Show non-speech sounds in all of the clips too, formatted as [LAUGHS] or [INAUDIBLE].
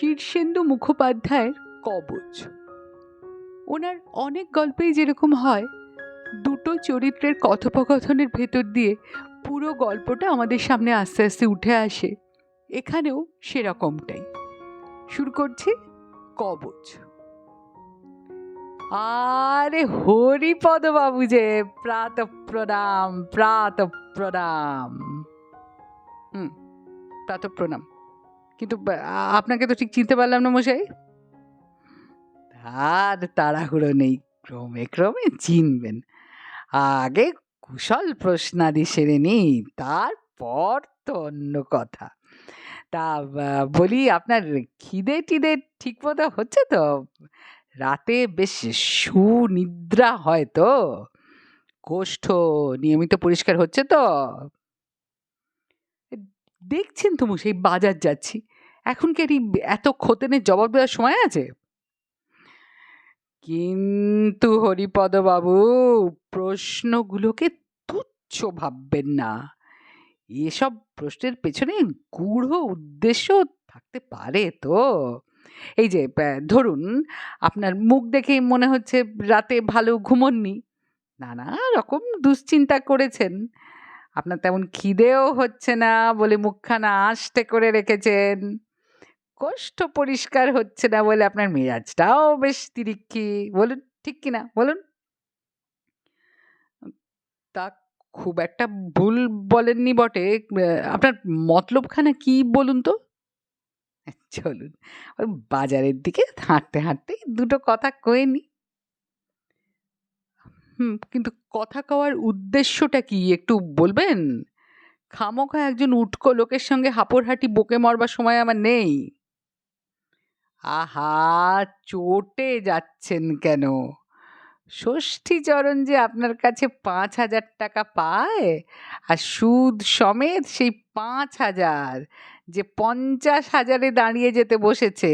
শীর্ষেন্দু মুখোপাধ্যায়ের কবচ। ওনার অনেক গল্পেই যেরকম হয়, দুটো চরিত্রের কথোপকথনের ভেতর দিয়ে পুরো গল্পটা আমাদের সামনে আস্তে আস্তে উঠে আসে। এখানেও সেরকমটাই। শুরু করছি কবচ। আরে হরিপদ বাবু যে, প্রাত প্রণাম প্রাত প্রণাম। হুম প্রাত প্রণাম। কিন্তু আপনাকে তো ঠিক চিনতে পারলাম না মশাই। আর তাড়াহুড়ো নেই, ক্রমে ক্রমে চিনবেন। আগে কুশল প্রশ্নাদি সেরে নিই, তারপর তো অন্য কথা। তা বলি আপনার খিদে টিদে ঠিক মতো হচ্ছে তো? রাতে বেশ সুনিদ্রা হয় তো? কোষ্ঠ নিয়মিত পরিষ্কার হচ্ছে তো? দেখছেন তো সেই বাজার যাচ্ছি। এখন কি এই এত খোতেনের জবাব দেওয়ার সময় আছে? কিন্তু হরিপদ বাবু প্রশ্নগুলোকে তুচ্ছ ভাববেন না। এসব প্রশ্নের পেছনে গূঢ় উদ্দেশ্য থাকতে পারে তো। এই যে ধরুন আপনার মুখ দেখেই মনে হচ্ছে রাতে ভালো ঘুমোননি। নানা রকম দুশ্চিন্তা করেছেন। আপনার তেমন খিদেও হচ্ছে না বলে মুখখানা আষ্টে করে রেখেছেন। কষ্ট পরিষ্কার হচ্ছে না বলে আপনার মেজাজটাও বেশ তিরিক্ষি বলুন, ঠিক কিনা? বলুন। তা খুব একটা ভুল বলেননি বটে। আপনার মতলবখানা কি বলুন তো? চলুন বাজারের দিকে হাঁটতে হাঁটতে দুটো কথা কয়ে নি হুম, কিন্তু কথা কওয়ার উদ্দেশ্যটা কি? একটু বলবেন? খামোখা একজন উটকো লোকের সঙ্গে হাঁপড়হাঁটি বকে মরবার সময় আমার নেই। আহা, চটে যাচ্ছেন কেন? ষষ্ঠীচরণ যে আপনার কাছে পাঁচ হাজার টাকা পায়, আর সুদ সমেত সেই পাঁচ হাজার যে পঞ্চাশ হাজারে দাঁড়িয়ে যেতে বসেছে,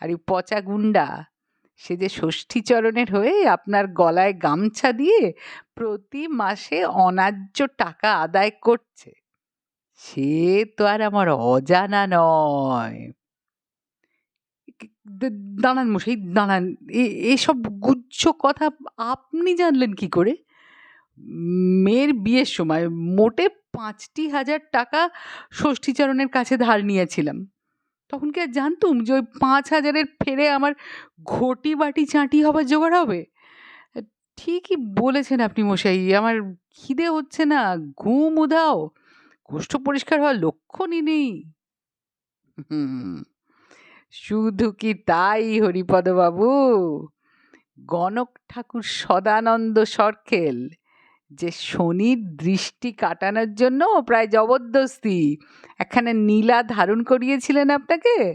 আর এই পচা গুন্ডা সে যে ষষ্ঠীচরণের হয়ে আপনার গলায় গামছা দিয়ে প্রতি মাসে অন্যায্য টাকা আদায় করছে, সে তো আর আমার অজানা নয়। দাঁড়ান মশাই, দাঁড়ান। এসব গুচ্ছ কথা আপনি জানলেন কি করে? মেয়ের বিয়ের সময় মোটে পাঁচটি হাজার টাকা ষষ্ঠীচরণের কাছে ধার নিয়েছিলাম। তখন কি আর জানতুম যে ওই পাঁচ হাজারের ফেরে আমার ঘটি বাটি চাঁটি হবার জোগাড় হবে? ঠিকই বলেছেন আপনি মশাই, আমার খিদে হচ্ছে না, ঘুম উধাও কোষ্ঠ পরিষ্কার হওয়ার লক্ষণই নেই। শুধু কি তাই হরিপদ বাবু গণক ঠাকুর সদানন্দ সরখেল যে শনির দৃষ্টি কাটানোর জন্য প্রায় জবরদস্তি। একখানে নীলা ধারণ করিয়েছিলেন আপনাকে?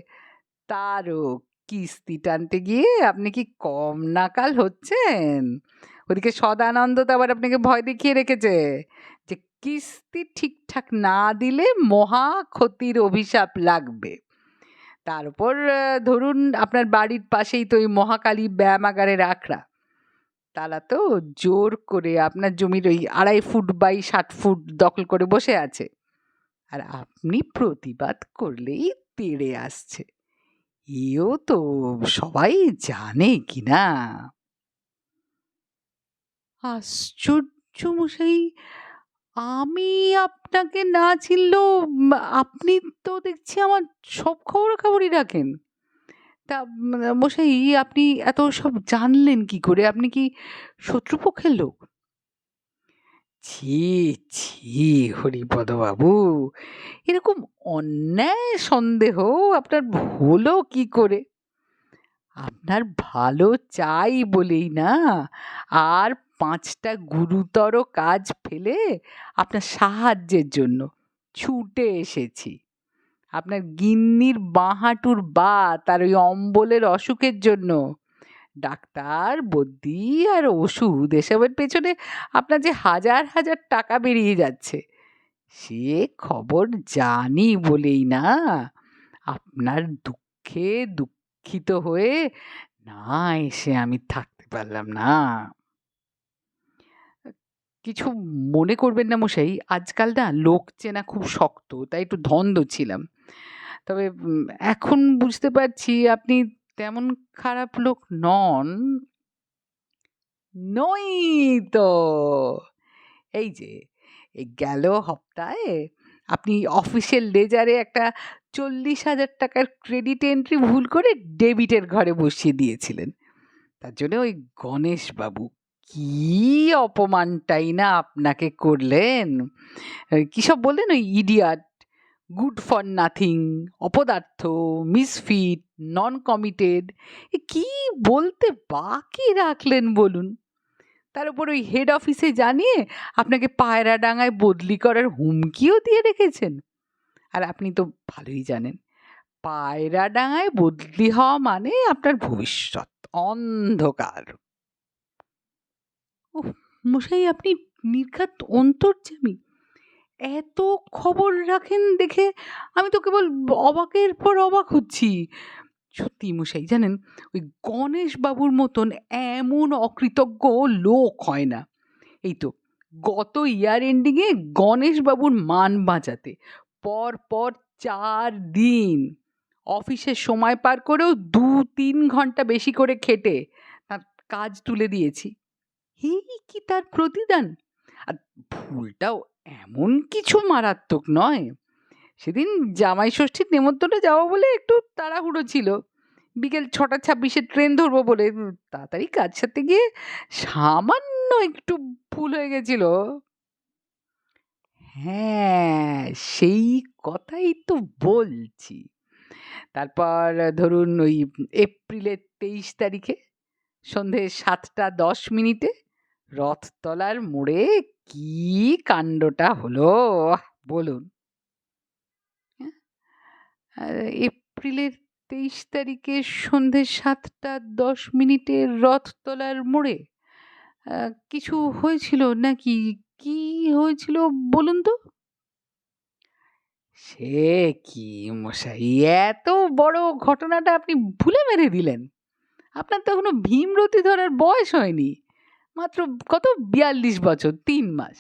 তারও কিস্তি টানতে গিয়ে আপনি কি কম নাকাল হচ্ছেন? ওদিকে সদানন্দ তো আবার আপনাকে ভয় দেখিয়ে রেখেছে যে কিস্তি ঠিকঠাক না দিলে মহা ক্ষতির অভিশাপ লাগবে। তার উপর ধরুন আপনার বাড়ির পাশেই তো ওই মহাকালী ব্যায়ামাগারের আখড়া। তারা তো জোর করে আপনার জমির ওই আড়াই ফুট বাই ষাট ফুট দখল করে বসে আছে। আর আপনি প্রতিবাদ করলেই তেড়ে আসছে। এও তো সবাই জানে কি না। আশ্চর্য মশাই আমি আপনাকে না চিনলেও আপনি তো দেখছি আমার সব খবরাখবরই রাখেন। তা মশাই, আপনি এত সব জানলেন কি করে? আপনি কি শত্রুপক্ষের লোক? ছি ছি হরিপদ বাবু এরকম অন্যায় সন্দেহ আপনার হলো কি করে? আপনার ভালো চাই বলেই না? আর পাঁচটা গুরুতর কাজ ফেলে আপনার সাহায্যের জন্য ছুটে এসেছি। আপনার গিন্নির বাঁহাটুর বা তার ওই অম্বলের অসুখের জন্য। ডাক্তার বদ্যি আর ওষুধ এসবের পেছনে আপনার যে হাজার হাজার টাকা বেরিয়ে যাচ্ছে, সে খবর জানি বলেই না। আপনার দুঃখে দুঃখিত হয়ে না এসে আমি থাকতে পারলাম না। কিছু মনে করবেন না মশাই, আজকাল না লোক চেনা খুব শক্ত, তাই একটু ধন্দ ছিলাম। তবে এখন বুঝতে পারছি আপনি তেমন খারাপ লোক নন। নই তো! এই যে এই গেল হপ্তায় আপনি অফিসের লেজারে একটা চল্লিশ হাজার টাকার ক্রেডিট এন্ট্রি ভুল করে ডেবিটের ঘরে বসিয়ে দিয়েছিলেন। তার জন্য ওই গণেশবাবু কি অপমানটাই না আপনাকে করলেন। কী সব বললেন ওই ইডিয়ট, গুড ফর নাথিং, অপদার্থ, মিসফিট, নন কমিটেড কি বলতে বাকি রাখলেন বলুন? তার উপর ওই হেড অফিসে জানিয়ে আপনাকে পায়রাডাঙ্গায় বদলি করার হুমকিও দিয়ে রেখেছেন। আর আপনি তো ভালোই জানেন পায়রাডাঙ্গায় বদলি হওয়া মানে আপনার ভবিষ্যৎ অন্ধকার। ওহ! মশাই আপনি নির্ঘাত অন্তর্যামী। এত খবর রাখেন দেখে আমি তো কেবল অবাকের পর অবাক হচ্ছি। সত্যি মশাই জানেন ওই গণেশবাবুর মতন এমন অকৃতজ্ঞ লোক হয় না। এই তো গত ইয়ার এন্ডিংয়ে গণেশবাবুর মান বাঁচাতে পর, পর চার দিন অফিসের সময় পার করেও ২-৩ ঘণ্টা বেশি করে খেটে তার কাজ তুলে দিয়েছি। এই কি তার প্রতিদান? আর ভুলটাও এমন কিছু মারাত্মক নয়। সেদিন জামাই ষষ্ঠীর নেমন্তন্নে যাব বলে একটু তাড়াহুড়ো ছিল। বিকেল ছটা ছাব্বিশে ট্রেন ধরবো বলে তাড়াতাড়ি কাজ সাথে গিয়ে সামান্য একটু ভুল হয়ে গেছিল। হ্যাঁ, সেই কথাই তো বলছি। তারপর ধরুন ওই এপ্রিলের ২৩ তারিখে সন্ধে ৭টা ১০ মিনিটে রথতলার মোড়ে কি কাণ্ডটা হলো! বলুন। হ্যাঁ? এপ্রিলের ২৩ তারিখে সন্ধে ৭টা ১০ মিনিটে রথতলার মোড়ে কিছু হয়েছিল নাকি? কি হয়েছিল বলুন তো? সে কি মশাই, এত বড় ঘটনাটা আপনি ভুলে মেরে দিলেন। আপনার তো এখনও ভীমরতি ধরার বয়স হয়নি। মাত্র কত ৪২ বছর, তিন মাস।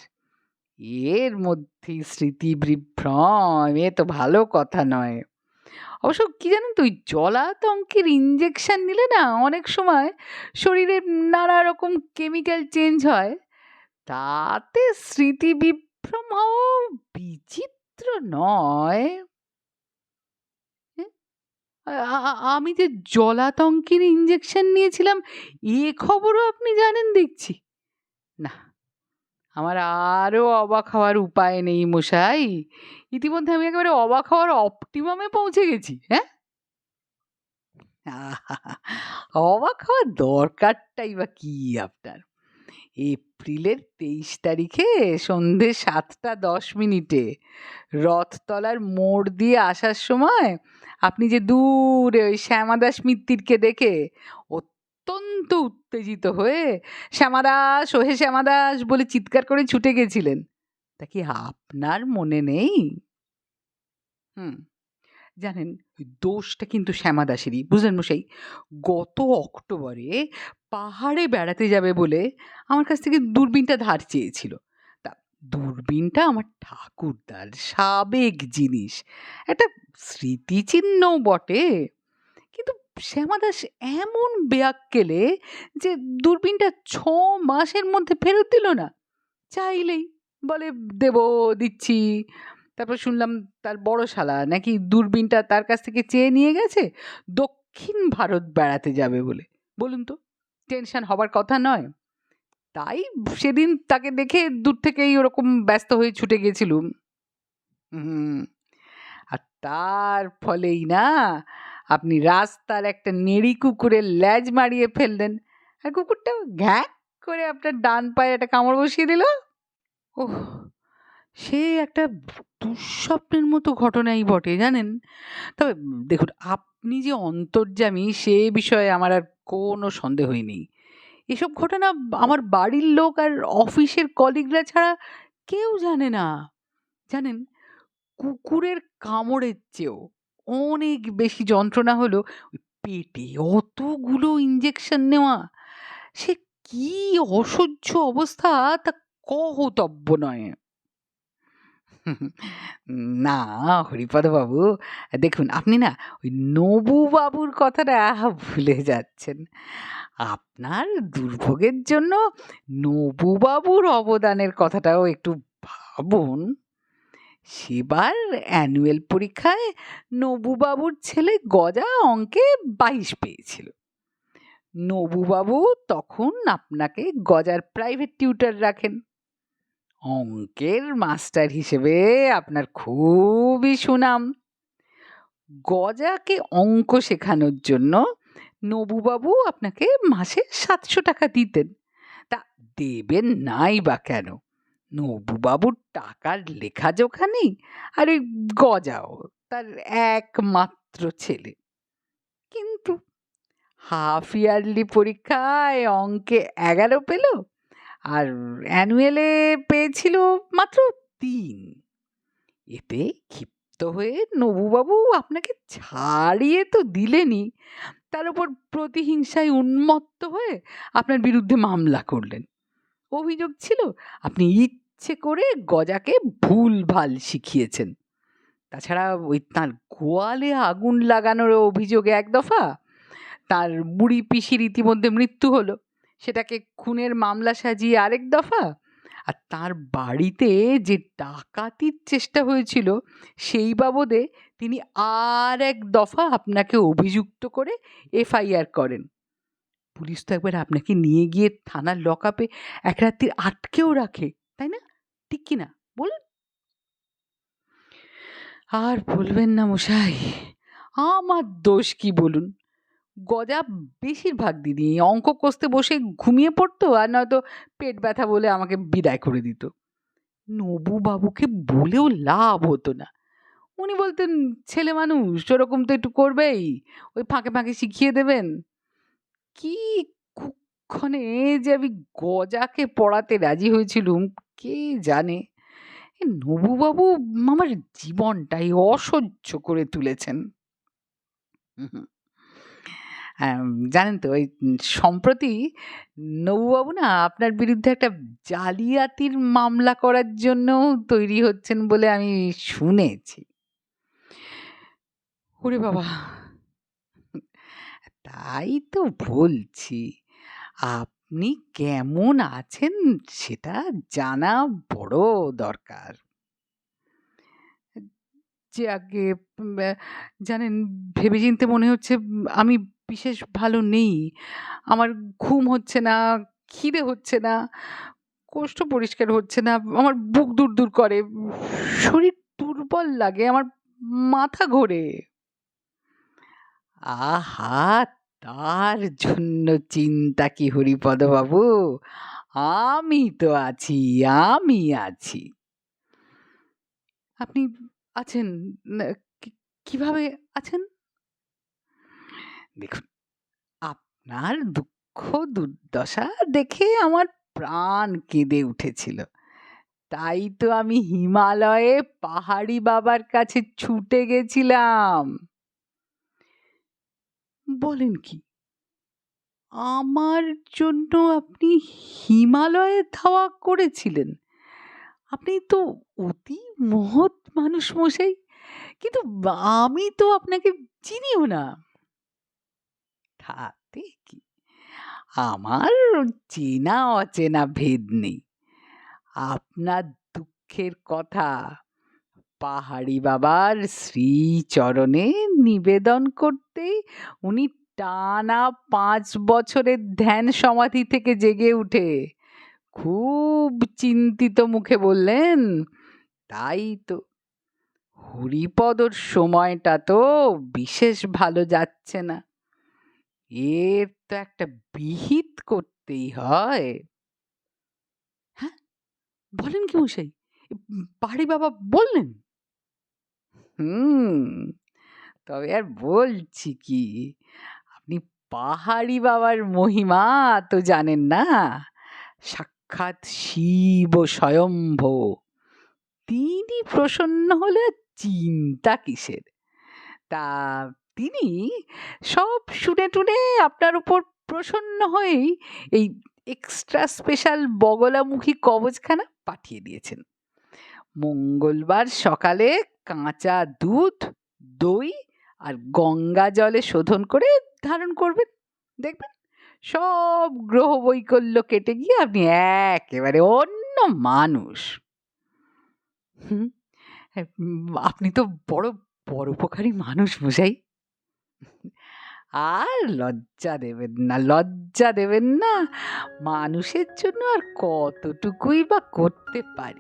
এর মধ্যেই স্মৃতিবিভ্রম এ তো ভালো কথা নয়। অবশ্য কি জানেন তো ওই জলাতঙ্কের ইনজেকশন নিলে না অনেক সময় শরীরে নানা রকম কেমিক্যাল চেঞ্জ হয়। তাতে স্মৃতিবিভ্রম হওয়াও বিচিত্র নয়। আমি যে জলাতঙ্কের ইঞ্জেকশন নিয়েছিলাম এ খবরও আপনি জানেন দেখছি। না, আমার আরও অবাক হওয়ার উপায় নেই মশাই। ইতিমধ্যে আমি একেবারে অবাক হওয়ার অপটিমাম পৌঁছে গেছি। হ্যাঁ? অবাক হওয়ার দরকারটাই বা কি আপনার? এপ্রিলের ২৩ তারিখে সন্ধে ৭টা ১০ মিনিটে রথতলার মোড় দিয়ে আসার সময় আপনি যে দূরে ওই শ্যামাদাস মিত্তিরকে দেখে অত্যন্ত উত্তেজিত হয়ে "শ্যামাদাস, ওহে শ্যামাদাস" বলে চিৎকার করে ছুটে গেছিলেন। তা কি আপনার মনে নেই? হুম। জানেন দোষটা কিন্তু শ্যামাদাসেরই। বুঝলেন মশাই? গত অক্টোবরে পাহাড়ে বেড়াতে যাবে বলে আমার কাছ থেকে দূরবীনটা ধার চেয়েছিল। দূরবীনটা আমার ঠাকুরদার সাবেক জিনিস। একটা স্মৃতিচিহ্নও বটে। কিন্তু শ্যামাদাস এমন বেয়াক্কেলে যে দূরবীনটা ছ মাসের মধ্যে ফেরত দিল না। চাইলেই। বলে দেবো, দিচ্ছি। তারপর শুনলাম তার বড় শালা নাকি দূরবীনটা তার কাছ থেকে চেয়ে নিয়ে গেছে দক্ষিণ ভারত বেড়াতে যাবে বলে। বলুন তো টেনশন হবার কথা নয়? তাই সেদিন তাকে দেখে দূর থেকেই ওরকম ব্যস্ত হয়ে ছুটে গেছিলুম। হুম। আর তার ফলেই না আপনি রাস্তার একটা নেড়ি কুকুরের ল্যাজ মারিয়ে ফেললেন। আর কুকুরটা ঘ্যাঁক করে আপনার ডান পায়ে একটা কামড় বসিয়ে দিল। ওহ! সে একটা দুঃস্বপ্নের মতো ঘটনাই বটে জানেন? তবে দেখুন, আপনি যে অন্তর্যামী সে বিষয়ে আমার আর কোনো সন্দেহই নেই। এসব ঘটনা আমার বাড়ির লোক আর অফিসের কলিগরা ছাড়া কেউ জানে না। জানেন কুকুরের কামড়ের চেয়েও অনেক বেশি যন্ত্রণা হলো পেটে অতগুলো ইনজেকশন নেওয়া। সে কি অসহ্য অবস্থা তা কহতব্য নয়। না হরিপদবাবু দেখুন, আপনি না ওই নবুবাবুর কথাটা ভুলে যাচ্ছেন আপনার দুর্ভোগের জন্য নবুবাবুর অবদানের কথাটাও একটু ভাবুন। সেবার অ্যানুয়াল পরীক্ষায় নবুবাবুর ছেলে গজা অঙ্কে বাইশ পেয়েছিল। নবুবাবু তখন আপনাকে গজার প্রাইভেট টিউটার রাখেন। অঙ্কের মাস্টার হিসেবে আপনার খুবই সুনাম। গজাকে অঙ্ক শেখানোর জন্য নবুবাবু আপনাকে মাসে সাতশো টাকা দিতেন। তা দেবেন নাই বা কেন? নবুবাবুর টাকার লেখা লেখাজোখা নেই আর ওই গজাও, তার একমাত্র ছেলে। কিন্তু হাফ ইয়ারলি পরীক্ষায় অঙ্কে এগারো পেল আর অ্যানুয়ালে পেয়েছিল মাত্র তিন। এতে ক্ষিপ্ত হয়ে নবুবাবু আপনাকে ছাড়িয়ে তো দিলেনই। তার উপর প্রতিহিংসায় উন্মত্ত হয়ে আপনার বিরুদ্ধে মামলা করলেন। অভিযোগ ছিল, আপনি ইচ্ছে করে গজাকে ভুল ভালো শিখিয়েছেন। তাছাড়া ওই তাঁর গোয়ালে আগুন লাগানোর অভিযোগে এক দফা তার বুড়ি পিসির ইতিমধ্যে মৃত্যু হলো। সেটাকে খুনের মামলা সাজিয়ে আরেক দফা আর তার বাড়িতে যে ডাকাতির চেষ্টা হয়েছিল, সেই বাবদে তিনি আর এক দফা আপনাকে অভিযুক্ত করে এফআইআর করেন। পুলিশ তো একবার আপনাকে নিয়ে গিয়ে থানার লকআপে এক রাত্রি আটকেও রাখে, তাই না? ঠিক কি না? বলুন। আর বলবেন না মশাই, আমার দোষ কি বলুন? গজা বেশিরভাগ দিনই অঙ্ক কষতে বসে ঘুমিয়ে পড়তো আর নয়তো পেট ব্যথা বলে আমাকে বিদায় করে দিত। নবু বাবুকে বলেও লাভ হতো না। উনি বলতেন, ছেলে মানুষ, ওরকম তো একটু করবেই। ওই ফাঁকে ফাঁকে শিখিয়ে দেবেন। কি কুক্ষণে যে আমি গজাকে পড়াতে রাজি হয়েছিলুম, কে জানে? নবুবাবু আমার জীবনটাই অসহ্য করে তুলেছেন। হুম। জানেন তো ওই সম্প্রতি নবুবাবু না আপনার বিরুদ্ধে একটা জালিয়াতির মামলা করার জন্য তৈরি হচ্ছেন বলে আমি শুনেছি। ওরে বাবা! তাই তো বলছি। আপনি কেমন আছেন সেটা জানা বড় দরকার। যে আগে জানেন ভেবেচিন্তে মনে হচ্ছে আমি বিশেষ ভালো নেই। আমার ঘুম হচ্ছে না, খিদে হচ্ছে না, কোষ্ঠ পরিষ্কার হচ্ছে না, আমার বুক দুরদুর করে, শরীর দুর্বল লাগে, আমার মাথা ঘোরে। আহা! তার জন্য চিন্তা কি হরিপদবাবু? আমি তো আছি, আমি আছি। আপনি আছেন কীভাবে আছেন? দেখুন, আপনার দুঃখ দুর্দশা দেখে আমার প্রাণ কেঁদে উঠেছিল। তাই তো আমি হিমালয়ে পাহাড়ি বাবার কাছে ছুটে গেছিলাম। বলেন কি? আমার জন্য আপনি হিমালয়ে ধাওয়া করেছিলেন? আপনি তো অতি মহৎ মানুষ মশাই। কিন্তু আমি তো আপনাকে চিনিও না। তাতে কি? আমার চেনা অচেনা ভেদ নেই। আপনার দুঃখের কথা পাহাড়ি বাবার শ্রীচরণে নিবেদন করতেই উনি টানা পাঁচ বছরের ধ্যান সমাধি থেকে জেগে উঠে খুব চিন্তিত মুখে বললেন, "তাই তো। হরিপদর সময়টা তো বিশেষ ভালো যাচ্ছে না। এর তো একটা বিহিত করতেই হয়।" হ্যাঁ? বলেন কি মশাই? পাহাড়ি বাবা বললেন? হুম, তবে আর বলছি কি? আপনি পাহাড়ি বাবার মহিমা তো জানেন না। সাক্ষাৎ শিব স্বয়ম্ভ। তিনি প্রসন্ন হলে চিন্তা কিসের? তা তিনি সব শুনে-টুনে আপনার উপর প্রসন্ন হয়েই এই এক্সট্রা স্পেশাল বগলামুখী কবচখানা পাঠিয়ে দিয়েছেন। মঙ্গলবার সকালে কাঁচা দুধ, দই আর গঙ্গা জলে শোধন করে ধারণ করবেন। দেখবেন, সব গ্রহ বৈকল্য কেটে গিয়ে আপনি একেবারে অন্য মানুষ। হুম আপনি তো বড় পরোপকারী মানুষ মশাই। আর লজ্জা দেবেন না, লজ্জা দেবেন না। মানুষের জন্য আর কতটুকুই বা করতে পারি।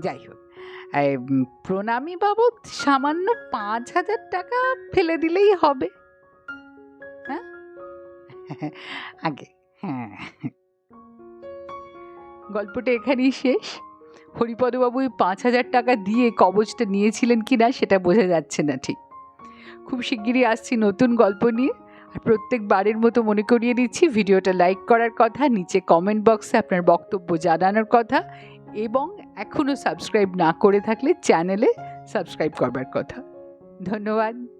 যাই হোক প্রণামী বাবদ সামান্য পাঁচ হাজার টাকা ফেলে দিলেই হবে। হ্যাঁ? [LAUGHS] আগে হ্যাঁ। গল্পটা এখানেই শেষ। হরিপদবাবু পাঁচ হাজার টাকা দিয়ে কবচটা নিয়েছিলেন কি না সেটা বোঝা যাচ্ছে না ঠিক। খুব শিগগিরই আসছি নতুন গল্প নিয়ে। আর প্রত্যেকবারের মতো মনে করিয়ে দিচ্ছি, ভিডিওটা লাইক করার কথা, নিচে কমেন্ট বক্সে আপনার বক্তব্য জানানোর কথা এবং এখনও সাবস্ক্রাইব না করে থাকলে চ্যানেলে সাবস্ক্রাইব করবার কথা। ধন্যবাদ।